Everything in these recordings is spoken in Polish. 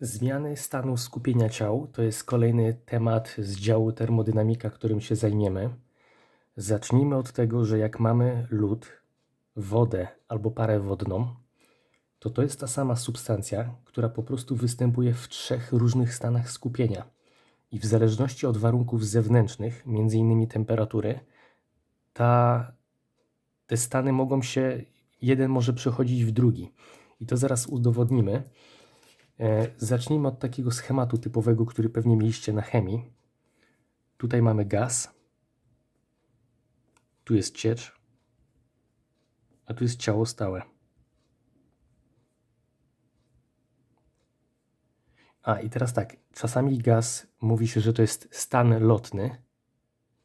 Zmiany stanu skupienia ciał to jest kolejny temat z działu termodynamika, którym się zajmiemy. Zacznijmy od tego, że jak mamy lód, wodę albo parę wodną, to to jest ta sama substancja, która po prostu występuje w trzech różnych stanach skupienia. I w zależności od warunków zewnętrznych, innymi temperatury, ta, te stany mogą się, jeden może przechodzić w drugi. I to zaraz udowodnimy. E, Zacznijmy od takiego schematu typowego, który pewnie mieliście na chemii. Tutaj mamy gaz, tu jest ciecz, a tu jest ciało stałe. A i teraz tak, czasami gaz mówi się, że to jest stan lotny,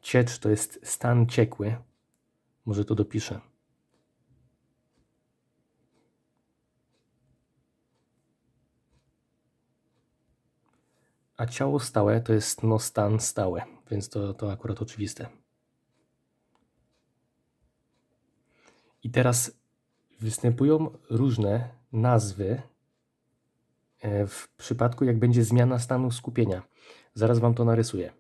ciecz to jest stan ciekły. Może to dopiszę. A ciało stałe to jest no stan stały, więc to, to akurat oczywiste. I teraz występują różne nazwy e, w przypadku, jak będzie zmiana stanu skupienia. Zaraz Wam to narysuję.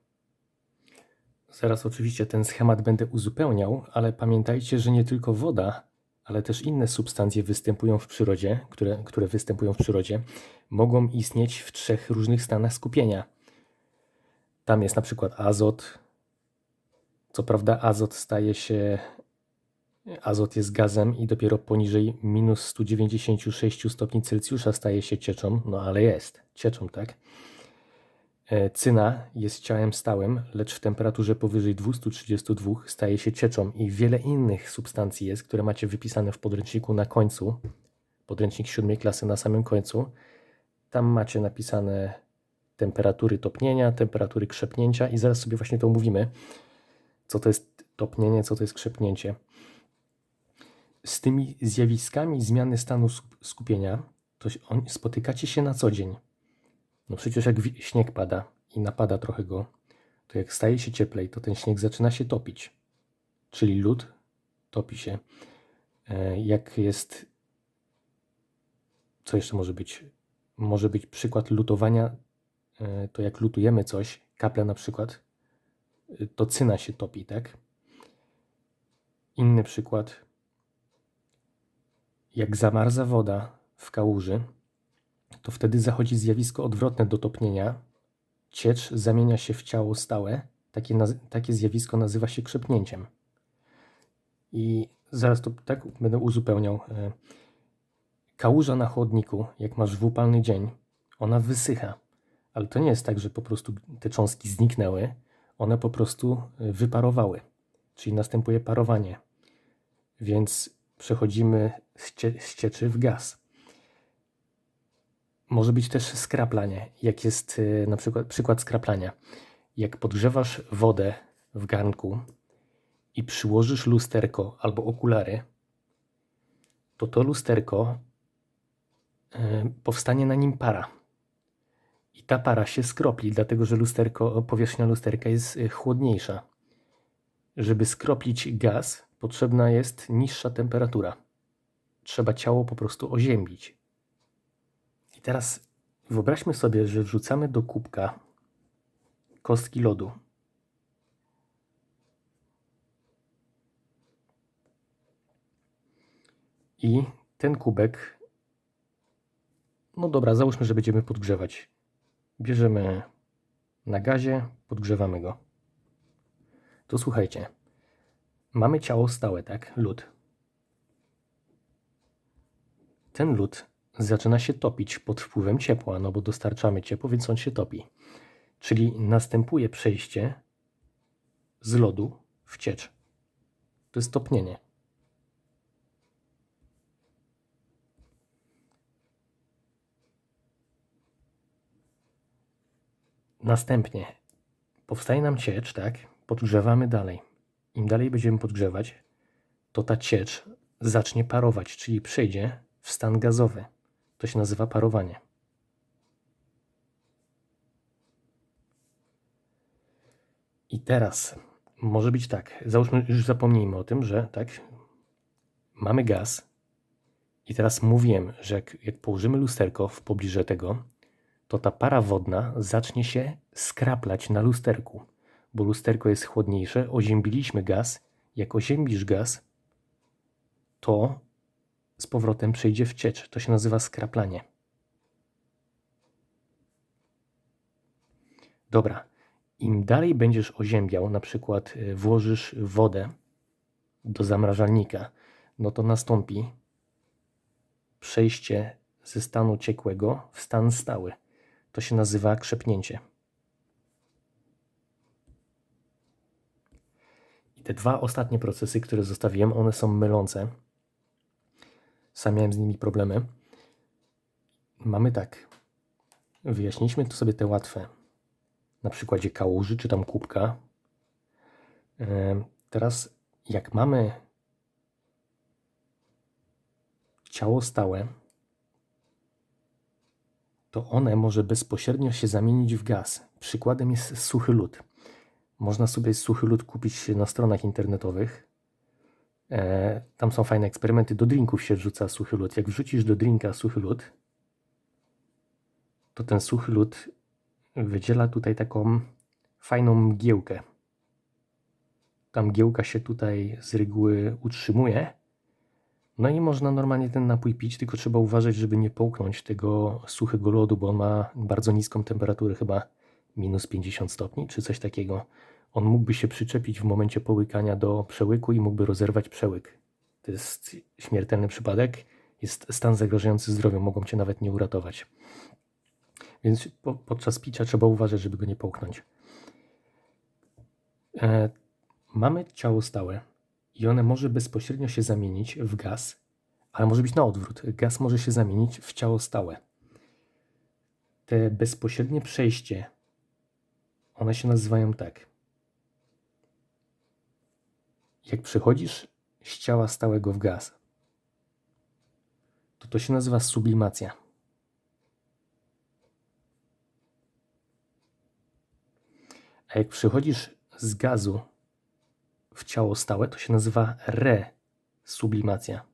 Zaraz oczywiście ten schemat będę uzupełniał, ale pamiętajcie, że nie tylko woda, ale też inne substancje występują w przyrodzie, które, które występują w przyrodzie, mogą istnieć w trzech różnych stanach skupienia. Tam jest na przykład azot. Co prawda, azot staje się. Azot jest gazem i dopiero poniżej minus 196 stopni Celsjusza staje się cieczą, no ale jest cieczą, tak? E, Cyna jest ciałem stałym, lecz w temperaturze powyżej 232 staje się cieczą i wiele innych substancji jest, które macie wypisane w podręczniku na końcu. Podręcznik siódmej klasy na samym końcu. Tam macie napisane temperatury topnienia, temperatury krzepnięcia i zaraz sobie właśnie to omówimy, co to jest topnienie, co to jest krzepnięcie. Z tymi zjawiskami zmiany stanu skup- skupienia to spotykacie się na co dzień. No przecież jak śnieg pada i napada trochę go, to jak staje się cieplej, to ten śnieg zaczyna się topić. Czyli lód topi się. E, Jak jest. Co jeszcze może być? Może być przykład lutowania. e, To jak lutujemy coś, kaple na przykład, e, to cyna się topi, tak? Inny przykład. Jak zamarza woda w kałuży, to wtedy zachodzi zjawisko odwrotne do topnienia. Ciecz zamienia się w ciało stałe. Takie, takie zjawisko nazywa się krzepnięciem. I zaraz to tak będę uzupełniał. E, Kałuża na chodniku, jak masz w upalny dzień, ona wysycha. Ale to nie jest tak, że po prostu te cząstki zniknęły. One po prostu e, wyparowały. Czyli następuje parowanie. Więc przechodzimy z, cie- z cieczy w gaz. Może być też skraplanie, jak jest y, na przykład przykład skraplania. Jak podgrzewasz wodę w garnku i przyłożysz lusterko albo okulary, to to lusterko y, powstanie na nim para. I ta para się skropli, dlatego że lusterko, powierzchnia lusterka jest y, chłodniejsza. Żeby skroplić gaz, potrzebna jest niższa temperatura. Trzeba ciało po prostu oziębić. Teraz wyobraźmy sobie, że wrzucamy do kubka kostki lodu. I ten kubek, no dobra, załóżmy, że będziemy podgrzewać. Bierzemy na gazie, podgrzewamy go. To słuchajcie, mamy ciało stałe, tak? Lód. Ten lód zaczyna się topić pod wpływem ciepła, no bo dostarczamy ciepło, więc on się topi. Czyli następuje przejście z lodu w ciecz. To jest topnienie. Następnie powstaje nam ciecz, tak? Podgrzewamy dalej. Im dalej będziemy podgrzewać, to ta ciecz zacznie parować, czyli przejdzie w stan gazowy. To się nazywa parowanie. I teraz może być tak. Załóżmy, już zapomnijmy o tym, że tak, mamy gaz. I teraz mówiłem, że jak, jak położymy lusterko w pobliżu tego, to ta para wodna zacznie się skraplać na lusterku, bo lusterko jest chłodniejsze, oziębiliśmy gaz. Jak oziębisz gaz, to z powrotem przejdzie w ciecz. To się nazywa skraplanie. Dobra, im dalej będziesz oziębiał, na przykład y, włożysz wodę do zamrażalnika, no to nastąpi przejście ze stanu ciekłego w stan stały. To się nazywa krzepnięcie. I te dwa ostatnie procesy, które zostawiłem, one są mylące. Sam miałem z nimi problemy. Mamy tak. Wyjaśniliśmy tu sobie te łatwe. Na przykładzie kałuży czy tam kubka. E, teraz, jak mamy ciało stałe, to one może bezpośrednio się zamienić w gaz. Przykładem jest suchy lód. Można sobie suchy lód kupić na stronach internetowych. E, tam są fajne eksperymenty. Do drinków się wrzuca suchy lód. Jak wrzucisz do drinka suchy lód, to ten suchy lód wydziela tutaj taką fajną mgiełkę. Ta mgiełka się tutaj z reguły utrzymuje. No i można normalnie ten napój pić, tylko trzeba uważać, żeby nie połknąć tego suchego lodu, bo on ma bardzo niską temperaturę, chyba minus 50 stopni czy coś takiego. On mógłby się przyczepić w momencie połykania do przełyku i mógłby rozerwać przełyk. To jest śmiertelny przypadek, jest stan zagrażający zdrowiu, mogą cię nawet nie uratować. Więc po, podczas picia trzeba uważać, żeby go nie połknąć. E, mamy ciało stałe i one może bezpośrednio się zamienić w gaz, ale może być na odwrót. Gaz może się zamienić w ciało stałe. Te bezpośrednie przejście, one się nazywają tak. Jak przechodzisz z ciała stałego w gaz, to to się nazywa sublimacja. A jak przechodzisz z gazu w ciało stałe, to się nazywa resublimacja.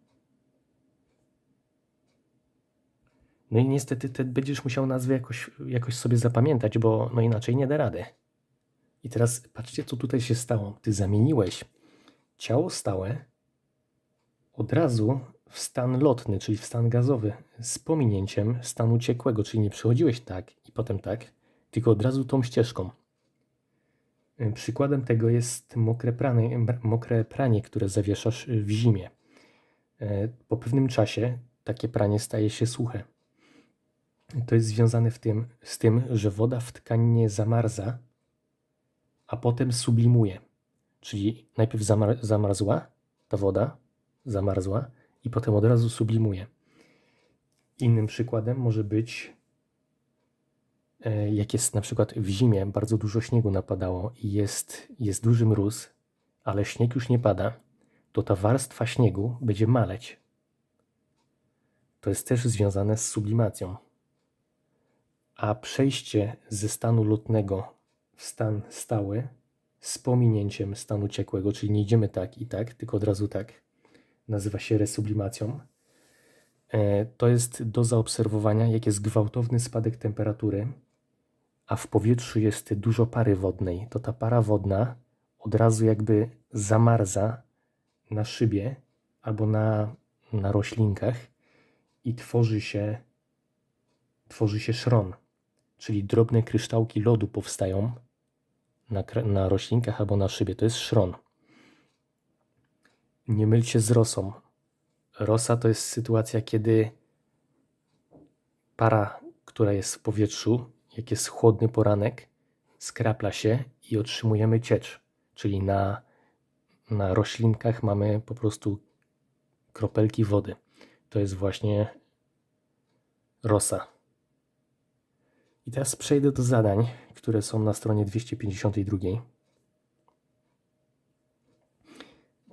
No i niestety ty będziesz musiał nazwę jakoś, jakoś sobie zapamiętać, bo no inaczej nie da rady. I teraz patrzcie, co tutaj się stało. Ty zamieniłeś ciało stałe od razu w stan lotny, czyli w stan gazowy, z pominięciem stanu ciekłego, czyli nie przechodziłeś tak i potem tak, tylko od razu tą ścieżką. Przykładem tego jest mokre pranie, mokre pranie, które zawieszasz w zimie. Po pewnym czasie takie pranie staje się suche. To jest związane w tym, z tym, że woda w tkaninie zamarza, a potem sublimuje. Czyli najpierw zamar zamarzła ta woda, zamarzła i potem od razu sublimuje. Innym przykładem może być E, jak jest na przykład w zimie bardzo dużo śniegu napadało i jest, jest duży mróz, ale śnieg już nie pada, to ta warstwa śniegu będzie maleć. To jest też związane z sublimacją. A przejście ze stanu lotnego w stan stały z pominięciem stanu ciekłego, czyli nie idziemy tak i tak, tylko od razu tak, nazywa się resublimacją. E, to jest do zaobserwowania, jak jest gwałtowny spadek temperatury a w powietrzu jest dużo pary wodnej, to ta para wodna od razu jakby zamarza na szybie albo na, na roślinkach i tworzy się, tworzy się szron, czyli drobne kryształki lodu powstają na, na roślinkach albo na szybie. To jest szron. Nie mylcie z rosą. Rosa to jest sytuacja, kiedy para, która jest w powietrzu, jak jest chłodny poranek, skrapla się i otrzymujemy ciecz, czyli na, na roślinkach mamy po prostu kropelki wody. To jest właśnie rosa. I teraz przejdę do zadań, które są na stronie 252.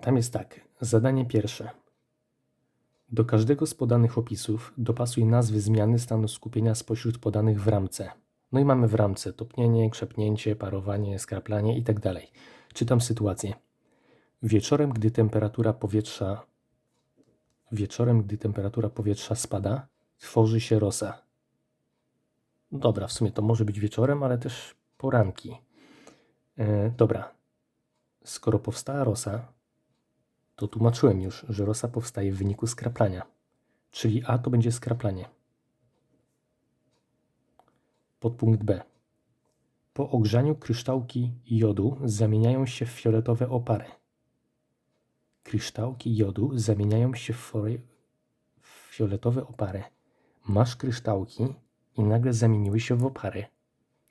Tam jest tak. Zadanie pierwsze. Do każdego z podanych opisów dopasuj nazwy zmiany stanu skupienia spośród podanych w ramce. No i mamy w ramce topnienie, krzepnięcie, parowanie, skraplanie itd. Tak Czytam sytuację. Wieczorem, gdy temperatura powietrza wieczorem, gdy temperatura powietrza spada, tworzy się rosa. No dobra, w sumie to może być wieczorem, ale też poranki. E, dobra. Skoro powstała rosa, to tłumaczyłem już, że rosa powstaje w wyniku skraplania. Czyli A to będzie skraplanie. Podpunkt B. Po ogrzaniu kryształki jodu zamieniają się w fioletowe opary. Kryształki jodu zamieniają się w, w fioletowe opary. Masz kryształki i nagle zamieniły się w opary.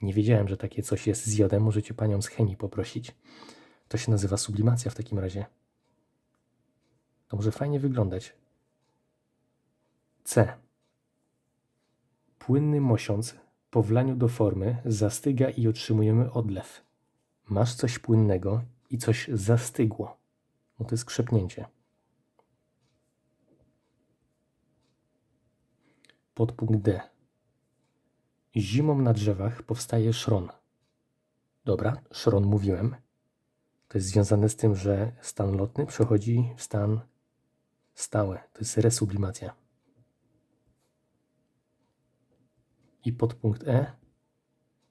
Nie wiedziałem, że takie coś jest z jodem. Możecie panią z chemii poprosić. To się nazywa sublimacja w takim razie. To może fajnie wyglądać. C. Płynny mosiąc po wlaniu do formy zastyga i otrzymujemy odlew. Masz coś płynnego i coś zastygło. No to jest krzepnięcie. Podpunkt D. Zimą na drzewach powstaje szron. Dobra, szron mówiłem. To jest związane z tym, że stan lotny przechodzi w stan stały. To jest resublimacja. I podpunkt E.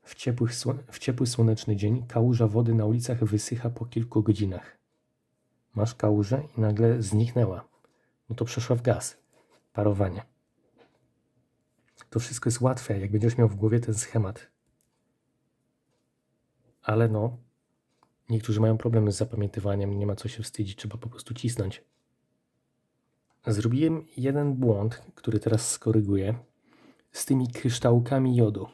W, ciepłych, w ciepły słoneczny dzień kałuża wody na ulicach wysycha po kilku godzinach. Masz kałużę i nagle zniknęła. No to przeszła w gaz. Parowanie. To wszystko jest łatwe, jak będziesz miał w głowie ten schemat. Ale no, niektórzy mają problemy z zapamiętywaniem, nie ma co się wstydzić, trzeba po prostu cisnąć. Zrobiłem jeden błąd, który teraz skoryguję, z tymi kryształkami jodu.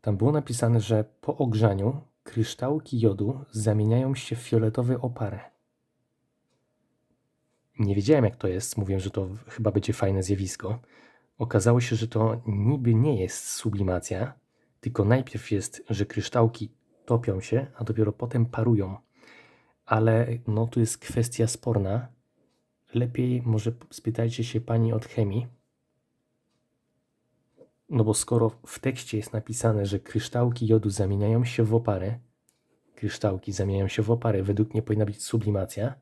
Tam było napisane, że po ogrzaniu kryształki jodu zamieniają się w fioletowe opary. Nie wiedziałem, jak to jest. Mówiłem, że to chyba będzie fajne zjawisko. Okazało się, że to niby nie jest sublimacja, tylko najpierw jest, że kryształki topią się, a dopiero potem parują. Ale no tu jest kwestia sporna. Lepiej może spytajcie się pani od chemii. No bo skoro w tekście jest napisane, że kryształki jodu zamieniają się w opary, kryształki zamieniają się w opary, według mnie powinna być sublimacja,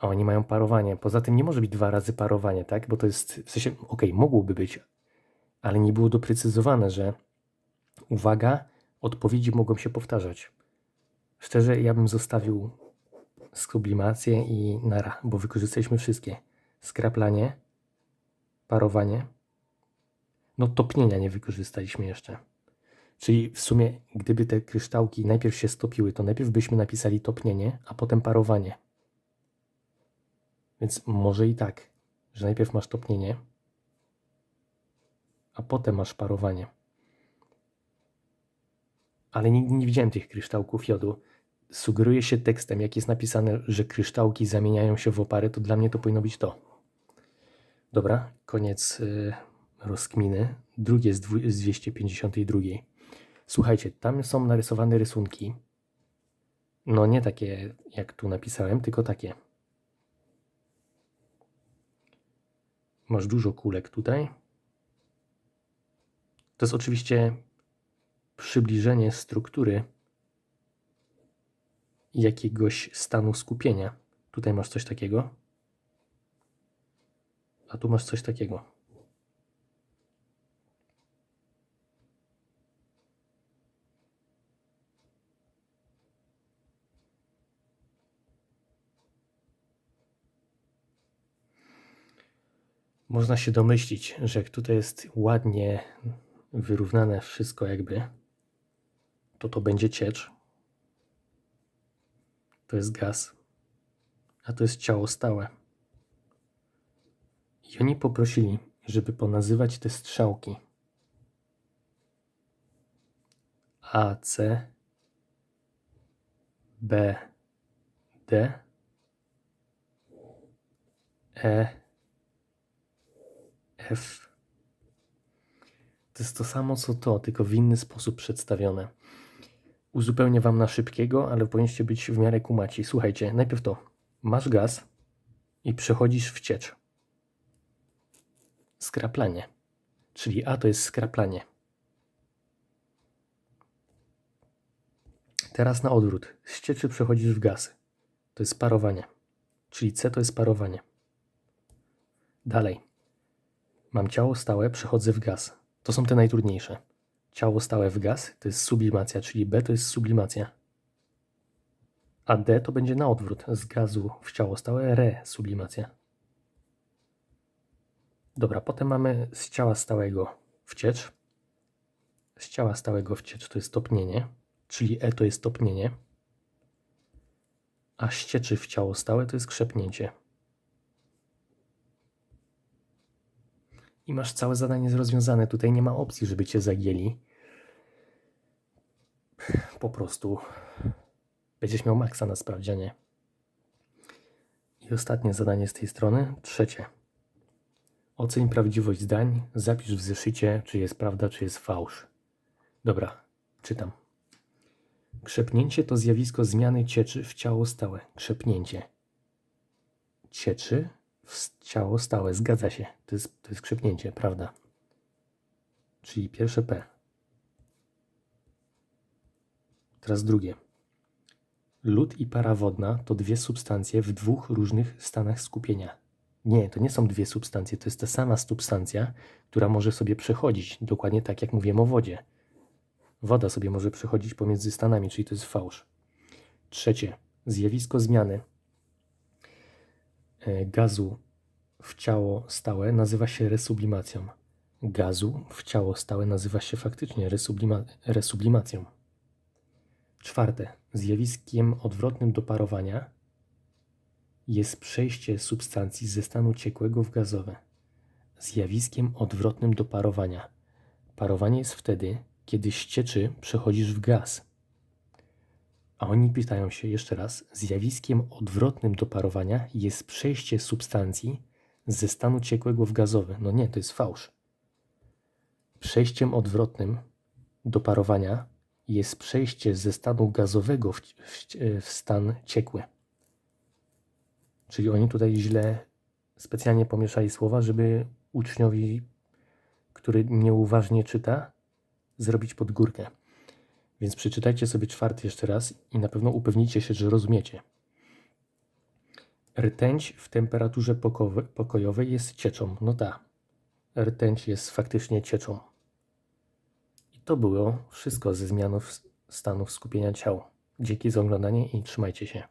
a oni mają parowanie. Poza tym nie może być dwa razy parowanie, tak? Bo to jest, w sensie, okej, okay, mogłoby być, ale nie było doprecyzowane, że uwaga, odpowiedzi mogą się powtarzać. Szczerze, ja bym zostawił sublimację i nara, bo wykorzystaliśmy wszystkie. Skraplanie, parowanie, no topnienia nie wykorzystaliśmy jeszcze. Czyli w sumie, gdyby te kryształki najpierw się stopiły, to najpierw byśmy napisali topnienie, a potem parowanie. Więc może i tak, że najpierw masz topnienie, a potem masz parowanie. Ale nigdy nie widziałem tych kryształków jodu. Sugeruje się tekstem, jak jest napisane, że kryształki zamieniają się w opary, to dla mnie to powinno być to. Dobra, koniec y, rozkminy. Drugie z, z 252. Słuchajcie, tam są narysowane rysunki. No nie takie, jak tu napisałem, tylko takie. Masz dużo kulek tutaj. To jest oczywiście przybliżenie struktury jakiegoś stanu skupienia. Tutaj masz coś takiego, a tu masz coś takiego. Można się domyślić, że jak tutaj jest ładnie wyrównane wszystko jakby, to to będzie ciecz. To jest gaz, a to jest ciało stałe. I oni poprosili, żeby ponazywać te strzałki A, C, B, D, E, F. To jest to samo co to, tylko w inny sposób przedstawione. Uzupełnię Wam na szybkiego, ale powinniście być w miarę kumaci. Słuchajcie, najpierw to. Masz gaz i przechodzisz w ciecz. Skraplanie. Czyli A to jest skraplanie. Teraz na odwrót. Z cieczy przechodzisz w gaz. To jest parowanie. Czyli C to jest parowanie. Dalej. Mam ciało stałe, przechodzę w gaz. To są te najtrudniejsze. Ciało stałe w gaz to jest sublimacja, czyli B to jest sublimacja. A D to będzie na odwrót. Z gazu w ciało stałe re sublimacja. Dobra, potem mamy z ciała stałego w ciecz. Z ciała stałego w ciecz to jest topnienie, czyli E to jest topnienie. A z cieczy w ciało stałe to jest krzepnięcie. I masz całe zadanie rozwiązane. Tutaj nie ma opcji, żeby cię zagięli. Po prostu będziesz miał maksa na sprawdzianie. I ostatnie zadanie z tej strony, trzecie. Oceń prawdziwość zdań, zapisz w zeszycie, czy jest prawda, czy jest fałsz. Dobra, czytam. Krzepnięcie to zjawisko zmiany cieczy w ciało stałe. Krzepnięcie. Cieczy ciało stałe. Zgadza się. To jest, to jest krzepnięcie, prawda? Czyli pierwsze P. Teraz drugie. Lód i para wodna to dwie substancje w dwóch różnych stanach skupienia. Nie, to nie są dwie substancje, to jest ta sama substancja, która może sobie przechodzić, dokładnie tak jak mówiłem o wodzie. Woda sobie może przechodzić pomiędzy stanami, czyli to jest fałsz. Trzecie, zjawisko zmiany gazu w ciało stałe nazywa się resublimacją. Gazu w ciało stałe nazywa się faktycznie resublima resublimacją. Czwarte, zjawiskiem odwrotnym do parowania jest przejście substancji ze stanu ciekłego w gazowe. Zjawiskiem odwrotnym do parowania. Parowanie jest wtedy, kiedy z cieczy przechodzisz w gaz. A oni pytają się jeszcze raz, zjawiskiem odwrotnym do parowania jest przejście substancji ze stanu ciekłego w gazowy. No nie, to jest fałsz. Przejściem odwrotnym do parowania jest przejście ze stanu gazowego w, w, w stan ciekły. Czyli oni tutaj źle specjalnie pomieszali słowa, żeby uczniowi, który nieuważnie czyta, zrobić pod górkę. Więc przeczytajcie sobie czwarty jeszcze raz i na pewno upewnijcie się, że rozumiecie. Rtęć w temperaturze pokojowej jest cieczą. No tak. Rtęć jest faktycznie cieczą. I to było wszystko ze zmianów stanów skupienia ciał. Dzięki za oglądanie i trzymajcie się.